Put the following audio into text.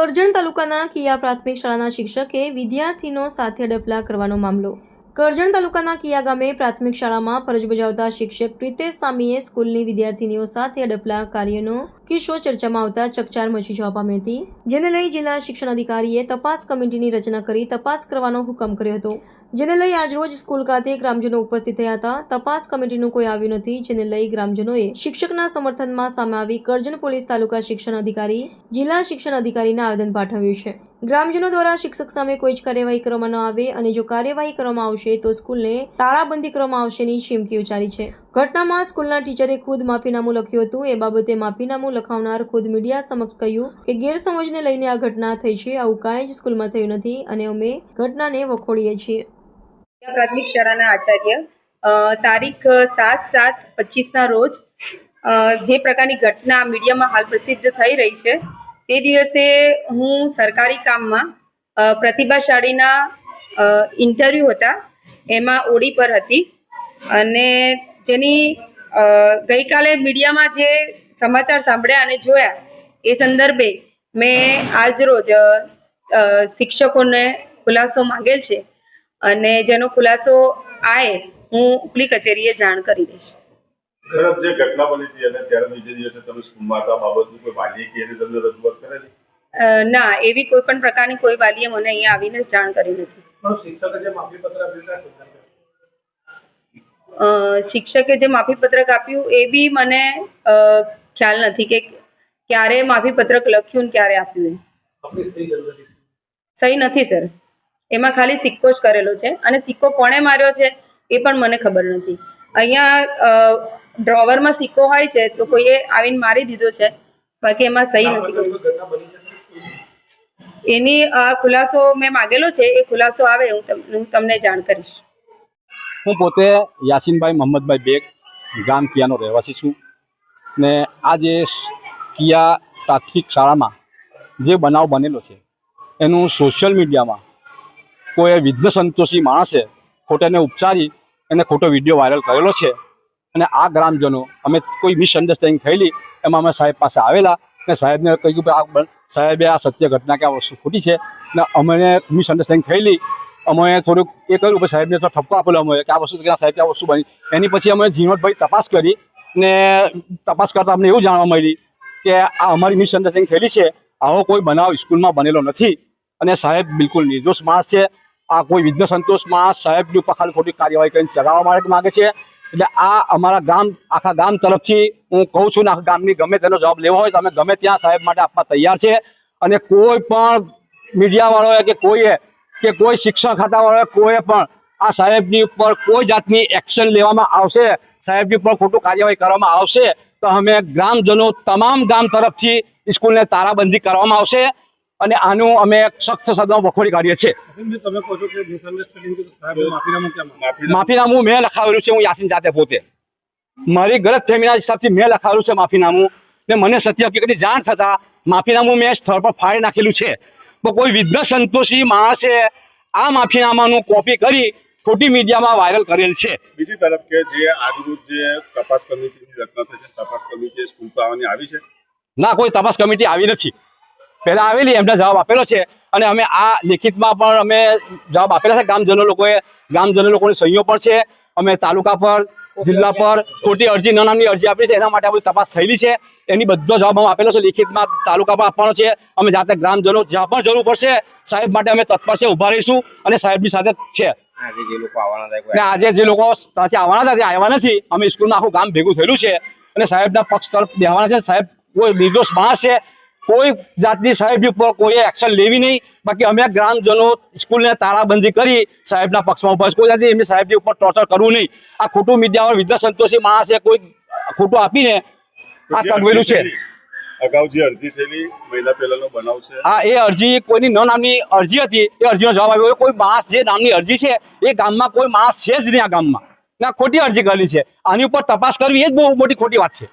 કરજણ તાલુકાના કિયા પ્રાથમિક શાળાના શિક્ષકે વિદ્યાર્થીનો સાથે ડપલા કરવાનો મામલો. કરજણ તાલુકાના કિયા ગામે પ્રાથમિક શાળામાં ફરજ બજાવતા શિક્ષક પ્રિતેશ સ્વામીએ સ્કૂલની વિદ્યાર્થીનીઓ સાથે અડપલા કાર્યનો કિસ્સો ચર્ચામાં આવતા ચકચાર મચી જવા પામી હતી, જેને લઈ જિલ્લા શિક્ષણ અધિકારીએ તપાસ કમિટીની રચના કરી તપાસ કરવાનો હુકમ કર્યો હતો. જેને લઈ આજરોજ સ્કૂલ ખાતે ગ્રામજનો ઉપસ્થિત થયા હતા. તપાસ કમિટીનું કોઈ આવ્યું નથી, જેને લઈ ગ્રામજનોએ શિક્ષકના સમર્થનમાં સામે આવી કરજણ પોલીસ તાલુકા શિક્ષણ અધિકારી, જિલ્લા શિક્ષણ અધિકારીને આવેદન પાઠવ્યું છે. ગ્રામજનો દ્વારા શિક્ષક સામે કોઈ જ કાર્યવાહી કરવામાં ન આવે અને જો કાર્યવાહી કરવામાં આવશે, તો સ્કૂલને તાળાબંધી કરવામાં આવશેની ચીમકી ઉચ્ચારી છે. ઘટનામાં સ્કૂલના ટીચરે ખુદ માફીનામું લખ્યું હતું. એ બાબતે માફીનામું લખાવનાર ખુદ મીડિયા સમક્ષ કહ્યું કે ગેરસમજને લઈને આ ઘટના થઈ છે. આવું કાંઈ જ સ્કૂલમાં થયું નથી અને અમે ઘટનાને વખોડીએ છીએ. પ્રાથમિક શાળાના આચાર્ય તારીખ સાત સાત પચીસના રોજ જે પ્રકારની ઘટના મીડિયામાં હાલ પ્રસિદ્ધ થઈ રહી છે તે દિવસે હું સરકારી કામમાં પ્રતિભાશાળીના ઇન્ટરવ્યૂ હતા એમાં ઓડી પર હતી અને જેની ગઈકાલે મીડિયામાં જે સમાચાર સાંભળ્યા અને જોયા એ સંદર્ભે મેં આજરોજ અ, અ, શિક્ષકોને ખુલાસો માંગેલ છે. અને જેનો ખુલાસો આવે હું ઉપલી કચેરીએ જાણ કરી દઈશ. જે ઘટના બની હતી અને ત્યારે બીજે દિવસે તમે સ્કૂલમાં હતા બાબતની કોઈ વાલીએ કે તમને રજૂઆત કરેલી? અ, ના એવી કોઈ પણ પ્રકારની કોઈ વાલીએ મને અહીંયા આવીને જાણ કરી નથી. શિક્ષકે જે માફી આપ્યું છે આ સંદર્ભે અ, શિક્ષકે જે માફી પત્રક આપ્યું એ બી મને ખ્યાલ નથી કે ક્યારે માફી પત્રક લખ્યું ને ક્યારે આપ્યું એ. સહી નથી સર. એમાં ખાલી સિક્કો જ કરેલો છે. અને સિક્કો કોણે માર્યો છે એ પણ મને ખબર નથી. અહીંયા ડ્રોવરમાં સિક્કો હોય છે તો કોઈએ આવીને મારી દીધો છે. બાકી એમાં સહી નથી એની ખુલાસો મેં માગેલો છે. એ ખુલાસો આવે હું તમને હું તમને જાણ કરીશ. હું પોતે યાસીનભાઈ મોહમ્મદભાઈ બેગ ગામ કિયાનો રહેવાસી છું. ને આ જે કિયા પ્રાથમિક શાળામાં જે બનાવ બનેલો છે એનું સોશિયલ મીડિયામાં કોઈ વિઘ્ન સંતોષી માણસે ખોટાને ઉપચારી એને ખોટો વીડિયો વાયરલ કરેલો છે. અને આ ગ્રામજનો, અમે કોઈ મિસઅન્ડરસ્ટેન્ડિંગ થયેલી, એમાં અમે સાહેબ પાસે આવેલા અને સાહેબને કહ્યું કે આ સાહેબે આ સત્ય ઘટના કે આ વસ્તુ ખોટી છે. ને અમને મિસઅન્ડરસ્ટેન્ડિંગ થયેલી. અમે થોડુંક એ કર્યું, પછી સાહેબને તો ઠપકો આપેલો અમે કે આ વસ્તુ સાહેબ આ વસ્તુ બની. એની પછી અમે ઝીણવટભાઈ તપાસ કરી ને તપાસ કરતા અમને એવું જાણવા મળી કે આ અમારી મિસઅન્ડરસ્ટેન્ડિંગ થયેલી છે. આવો કોઈ બનાવ સ્કૂલમાં બનેલો નથી. અને સાહેબ બિલકુલ નિર્દોષ માણસ છે. આ કોઈ વિઘ્ન સંતોષમાં સાહેબની ઉપર ખાલી ખોટી કાર્યવાહી કરીને ચગાવવા માટે માગે છે. એટલે આ અમારા ગામ, આખા ગામ તરફથી હું કહું છું ને આખા ગામની ગમે તેનો જવાબ લેવો હોય તો અમે ગમે ત્યાં સાહેબ માટે આપવા તૈયાર છે. અને કોઈ પણ મીડિયાવાળોએ કે કોઈએ, કે કોઈ શિક્ષણ ખાતાવાળાએ કોઈએ પણ આ સાહેબની ઉપર કોઈ જાતની એક્શન લેવામાં આવશે, સાહેબની ઉપર ખોટું કાર્યવાહી કરવામાં આવશે, તો અમે ગ્રામજનો તમામ ગામ તરફથી સ્કૂલને તારાબંધી કરવામાં આવશે. અને આનું અમે સખ્ત શબ્દમાં વખોડી કાઢીએ છીએ. માફીનામું મેં લખાવેલું છે હું યાસીન જાતે પોતે. મારી ગલત ફેમીના હિસાબથી મેં લખાવેલું છે માફીનામું. ને મને સત્ય હકીકતની જાણ થતા માફીનામું મેં સ્થળ પર ફાડી નાખેલું છે. પણ કોઈ વિઘ્ન સંતોષી માણસે આ માફીનામાનું કોપી કરી ખોટી મીડિયામાં વાયરલ કરેલ છે. બીજી તરફ કે જે આજરોજ જે તપાસ કમિટીની રચના થઈ છે તપાસ કમિટી સ્કૂલ આવવાની આવી છે? ના કોઈ તપાસ કમિટી આવી નથી. પહેલા આવેલી એમને જવાબ આપેલો છે. અને અમે આ લેખિતમાં પણ અમે જવાબ આપેલા છે. ગામજનો લોકોએ ગામજનો લોકોની સહીઓ પણ છે. અમે તાલુકા પર જિલ્લા પર ખોટી અરજી ન નામની અરજી આપી છે. એના માટે આપણી તપાસ થયેલી છે. એની બધો જવાબ અમે આપેલો છે. લેખિતમાં તાલુકા પર આપવાનો છે. અમે જાતે ગ્રામજનો જ્યાં પણ જરૂર પડશે સાહેબ માટે અમે તત્પર છે ઊભા રહીશું અને સાહેબની સાથે છે. આજે જે લોકો ત્યાંથી આવવાના હતા તે આવ્યા નથી. અમે સ્કૂલમાં આખું ગામ ભેગું થયેલું છે. અને સાહેબના પક્ષ તરફ બેહવાના છે. સાહેબ કોઈ નિર્દોષ માણસ છે. કોઈ જાતની સાહેબ ઉપર કોઈ એક્શન લેવી નહીં. બાકી અમે ગ્રામજનો સ્કૂલને તાળાબંધી કરી સાહેબના પક્ષમાં ઊભા. કોઈ જાતની એમની સાહેબની ઉપર ટોર્ચર કરવું નહીં. આ ખોટું મીડિયા વિદ્યા સંતોષી માણસે કોઈ ખોટું આપીને આ તગવેલું છે. થયેલી, અગાઉ જે અરજી થયેલી મહિના પહેલાનો બનાવ છે. આ એ અરજી કોઈની ન નામની અરજી હતી. એ અરજીનો જવાબ આવ્યો કોઈ માણસ જે નામની અરજી છે એ ગામમાં કોઈ માણસ છે જ નહીં આ ગામમાં. ના ખોટી અરજી કરેલી છે. આની ઉપર તપાસ કરવી એ જ બહુ મોટી ખોટી વાત છે.